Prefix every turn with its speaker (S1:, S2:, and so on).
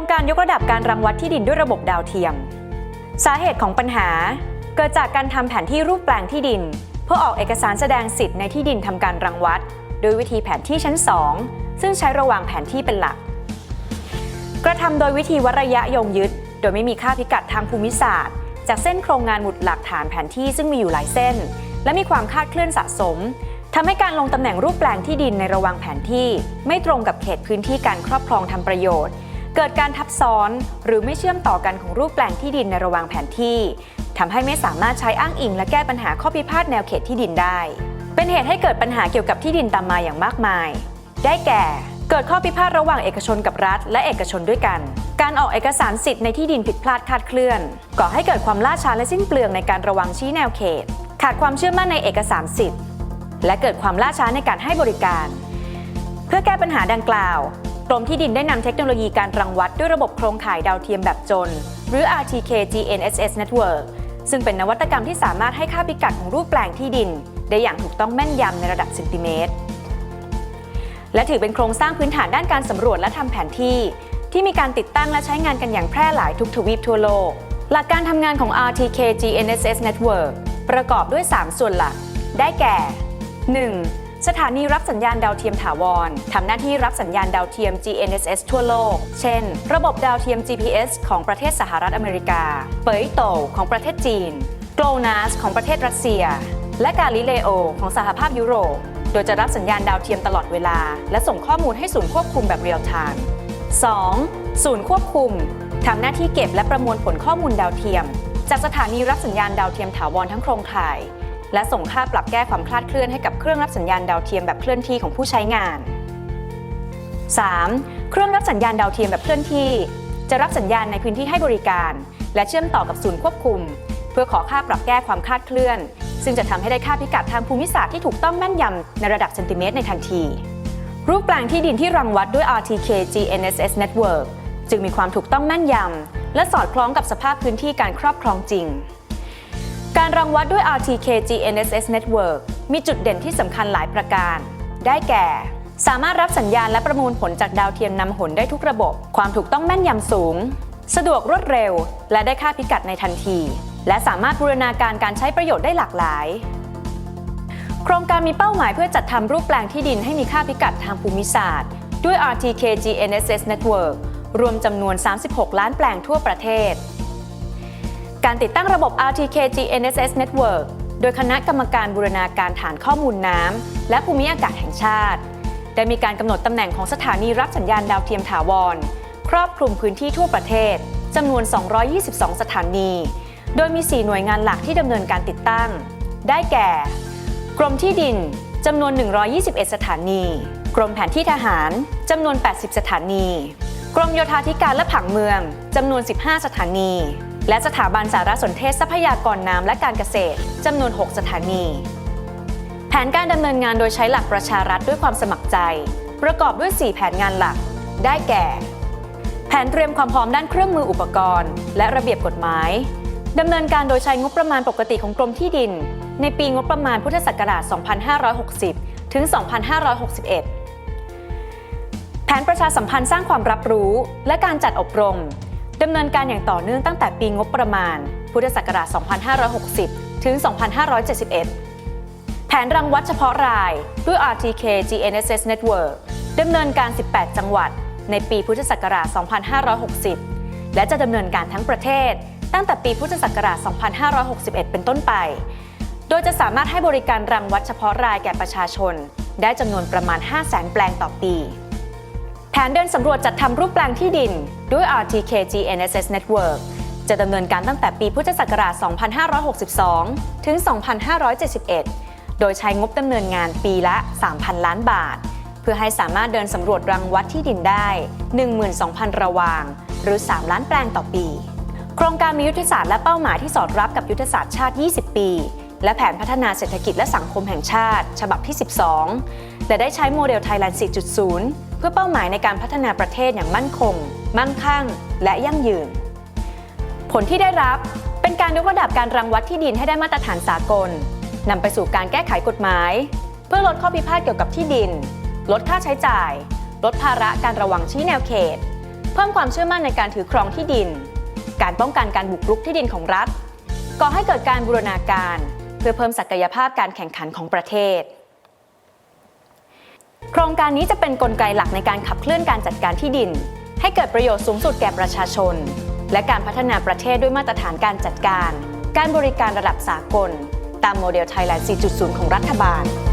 S1: รงการยกระดับการรังวัดที่ดินด้วยระบบดาวเทียม สาเหตุของปัญหา เกิดจากการทำแผนที่รูปแปลงที่ดิน เพื่อออกเอกสารแสดงสิทธิ์ในที่ดินทำการรังวัด โดยวิธีแผนที่ชั้น 2 ซึ่งใช้ระหว่างแผนที่เป็นหลัก กระทำโดยวิธีวัดระยะยงยึด โดยไม่มีค่าพิกัดทางภูมิศาสตร์ จากเส้นโครงงานหมุดหลักฐานแผนที่ซึ่งมีอยู่หลายเส้น และมีความคาดเคลื่อนสะสมทำให้การลงตำแหน่งรูปแปลงที่ดินในระว่างแผนที่ ไม่ตรงกับเขตพื้นที่การครอบครองทำประโยชน์ เกิดการทับซ้อนหรือไม่เชื่อมต่อกันของรูปแปลงที่ดินในระหว่างแผนที่ทำให้ไม่สามารถใช้อ้างอิง และแก้ปัญหาข้อพิพาทแนวเขตที่ดินได้ เป็นเหตุให้เกิดปัญหาเกี่ยวกับที่ดินตามมาอย่างมากมาย ได้แก่ เกิดข้อพิพาทระหว่างเอกชนกับรัฐ และเอกชนด้วยกัน การออกเอกสารสิทธิ์ในที่ดินผิดพลาดคาดเคลื่อน ก่อให้เกิดความล่าช้าและสิ้นเปลืองในการระวังชี้แนวเขต ขาดความเชื่อมั่นในเอกสารสิทธิ์ และเกิดความล่าช้าในการให้บริการ เพื่อแก้ปัญหาดังกล่าว กรมที่ดินได้นำเทคโนโลยีการรังวัดด้วยระบบโครงข่ายดาวเทียมแบบจน หรือ RTK GNSS Network ซึ่งเป็นนวัตกรรมที่สามารถให้ค่าพิกัดของรูปแปลงที่ดิน ได้อย่างถูกต้องแม่นยำในระดับเซนติเมตร และถือเป็นโครงสร้างพื้นฐานด้านการสำรวจและทำแผนที่ ที่มีการติดตั้งและใช้งานกันอย่างแพร่หลายทุกทวีปทั่วโลก หลักการทำงานของ RTK GNSS Network ประกอบด้วย 3 ส่วนหลัก ได้แก่ 1. สถานีรับสัญญาณดาวเทียมถาวรทำหน้าที่รับสัญญาณดาวเทียม GNSS ทั่วโลก เช่น ระบบดาวเทียม GPS ของประเทศสหรัฐอเมริกา เปยโตของประเทศจีน GLONASS ของประเทศรัสเซีย และกาลิเลโอของสหภาพยุโรป โดยจะรับสัญญาณดาวเทียมตลอดเวลา และส่งข้อมูลให้ศูนย์ควบคุมแบบเรียลไทม์ 2. ศูนย์ควบคุมทำหน้าที่เก็บและประมวลผลข้อมูลดาวเทียม จากสถานีรับสัญญาณดาวเทียมถาวรทั้งโครงข่าย และส่งค่าปรับแก้ความคลาดเคลื่อนให้กับเครื่องรับสัญญาณดาวเทียมแบบเคลื่อนที่ของผู้ใช้งาน 3. เครื่องรับสัญญาณดาวเทียมแบบเคลื่อนที่ จะรับสัญญาณในพื้นที่ให้บริการ และเชื่อมต่อกับศูนย์ควบคุม เพื่อขอค่าปรับแก้ความคลาดเคลื่อน ซึ่งจะทำให้ได้ค่าพิกัดทางภูมิศาสตร์ที่ถูกต้องแม่นยำในระดับเซนติเมตรในทันที รูปแปลงที่ดินที่รังวัดด้วย RTK GNSS Network จึงมีความถูกต้องแม่นยำและสอดคล้องกับสภาพพื้นที่การครอบครองจริง การรังวัดด้วย RTK GNSS Network มีจุดเด่นที่สำคัญหลายประการ ได้แก่ สามารถรับสัญญาณและประมวลผลจากดาวเทียมนำหนได้ทุกระบบ ความถูกต้องแม่นยำสูง สะดวกรวดเร็ว และได้ค่าพิกัดในทันที และสามารถบูรณาการการใช้ประโยชน์ได้หลากหลาย โครงการมีเป้าหมายเพื่อจัดทำรูปแปลงที่ดินให้มีค่าพิกัดทางภูมิศาสตร์ ด้วย RTK GNSS Network รวมจำนวน 36 ล้านแปลงทั่วประเทศ การติดตั้งระบบ RTK GNSS Network โดยคณะกรรมการบูรณาการฐานข้อมูลน้ำและภูมิอากาศแห่งชาติ ได้มีการกำหนดตำแหน่งของสถานีรับสัญญาณดาวเทียมถาวร ครอบคลุมพื้นที่ทั่วประเทศจำนวน 222 สถานี โดยมี 4 หน่วยงานหลักที่ดำเนินการติดตั้ง ได้แก่ กรมที่ดินจำนวน 121 สถานี กรมแผนที่ทหารจำนวน 80 สถานี กรมโยธาธิการและผังเมืองจำนวน 15 สถานี และสถาบันสารสนเทศทรัพยากรน้ำและการเกษตรจำนวน 6 สถานี แผนการดำเนินงานโดยใช้หลักประชารัฐด้วยความสมัครใจ ประกอบด้วย 4 แผนงานหลัก ได้แก่ แผนเตรียมความพร้อมด้านเครื่องมืออุปกรณ์ และระเบียบกฎหมายดำเนินการโดยใช้งบประมาณปกติของกรมที่ดิน ในปีงบประมาณพุทธศักราช 2560 ถึง 2561 แผนประชาสัมพันธ์สร้างความรับรู้และการจัดอบรม ดำเนินการอย่างต่อเนื่องตั้งแต่ปีงบประมาณ พุทธศักราช 2560 ถึง 2571 แผนรังวัดเฉพาะรายด้วย RTK GNSS Network ดำเนินการ 18 จังหวัด ในปีพุทธศักราช 2560 และจะดำเนินการทั้งประเทศ ตั้งแต่ปีพุทธศักราช 2561 เป็นต้นไป โดยจะสามารถให้บริการรังวัดเฉพาะรายแก่ประชาชน ได้จำนวนประมาณ 500,000 แปลงต่อปี นเดินสำรวจจัดทำรูปแปลงที่ดินด้วย RTK GNSS Network จะดำเนินการตั้งแต่ปีพุทธศักราช 2562 ถึง 2571 โดยใช้งบดำเนินงานปีละ 3,000 ล้านบาท เพื่อให้สามารถเดินสำรวจรังวัดที่ดินได้ 12,000 ระวาง หรือ 3 ล้านแปลงต่อปี โครงการมียุทธศาสตร์และเป้าหมายที่สอดรับกับยุทธศาสตร์ชาติ 20 ปีและแผนพัฒนาเศรษฐกิจและสังคมแห่งชาติ ฉบับที่ 12 และได้ใช้โมเดลไทยแลนด์ 4.0 เพื่อเป้าหมายในการพัฒนาประเทศอย่างมั่นคง มั่งคั่ง และยั่งยืน ผลที่ได้รับเป็นการยกระดับการรังวัดที่ดินให้ได้มาตรฐานสากลนำไปสู่การแก้ไขกฎหมาย เพื่อลดข้อพิพาทเกี่ยวกับที่ดิน ลดค่าใช้จ่าย ลดภาระการระวังชี้แนวเขต เพิ่มพิ่มความเชื่อมั่นในการถือครองที่ดิน การป้องกันการบุกรุกที่ดินของรัฐก่อให้เกิดการบูรณาการ เพื่อเพิ่มศักยภาพการแข่งขันของประเทศ โครงการนี้จะเป็นนกลไกหลักในการขับเคลื่อนการจัดการที่ดิน ให้เกิดประโยชน์สูงสุดแก่ประชาชน และการพัฒนาประเทศด้วยมาตรฐานการจัดการ การบริการระดับสากล ตามโมเดล Thailand 4.0 ของรัฐบาล